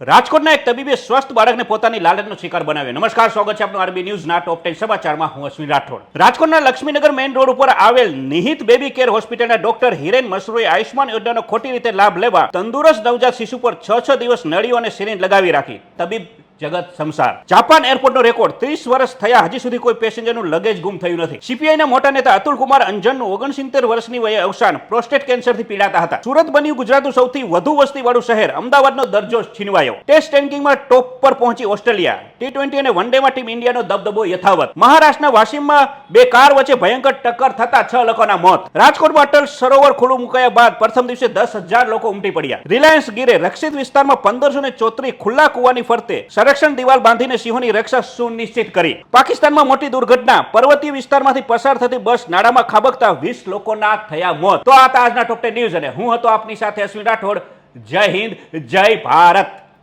રાજકોટના એક તબીબે સ્વસ્થ બાળકને પોતાની લાલચનો શિકાર બનાવ્યો. નમસ્કાર, સ્વાગત છે આપનું આરબી ન્યૂઝના ટોપ ટેન સમાચારમાં. હું અશ્વિન રાઠોડ. રાજકોટના લક્ષ્મીનગર મેઇન રોડ ઉપર આવેલ નિહિત બેબી કેર હોસ્પિટલના ડોક્ટર હિરેન મસરૂએ આયુષ્માન યોજનાનો ખોટી રીતે લાભ લેવા તંદુરસ્ત નવજાત શિશુ પર છ છ દિવસ નળીઓ અને સિરિંજ લગાવી રાખી. તબીબ જગત સંસાર. જાપાન એરપોર્ટનો રેકોર્ડ. ત્રીસ વર્ષ થયા હજી સુધી કોઈ પેસેન્જરનું લગેજ ગુમ થયું નથી. સીપીઆઈના મોટા નેતા અતુલ કુમાર અંજનનું ઓગણસિત્તેર વર્ષની વયે અવસાન પ્રોસ્ટેટ કેન્સરથી પીડાતા હતા. સુરત બન્યું ગુજરાતનું સૌથી વધુ વસ્તીવાળું શહેર. અમદાવાદનો દરજ્જો છીનવાયો. ટેસ્ટ રેન્કિંગમાં ટોપ પર પહોંચી ઓસ્ટ્રેલિયા. ટી ટ્વેન્ટી અને વન ડેમાં ટીમ ઇન્ડિયાનો દબદબો યથાવત. મહારાષ્ટ્રના વાશિમમાં બે કાર વચ્ચે ભયંકર ટક્કર થતા છ લોકોના મોત. રાજકોટમાં અટલ સરોવર ખુલ્લું મુકાયા બાદ પ્રથમ દિવસે દસ હજાર લોકો ઉમટી પડ્યા. રિલાયન્સ ગીરે રક્ષિત વિસ્તારમાં પંદરસો ને ચોત્રીસ ખુલ્લા કુવાની ફરતે સંરક્ષણ દિવાલ બાંધીને સિંહોની રક્ષા સુનિશ્ચિત કરી. પાકિસ્તાનમાં મોટી દુર્ઘટના. પર્વતીય વિસ્તારમાંથી પસાર થતી બસ નાડામાં ખાબકતા વીસ લોકોના થયા મોત. તો આ હતા આજના ન્યૂઝ અને હું હતો આપની સાથે અશ્વિન રાઠોડ. જય હિન્દ, જય ભારત.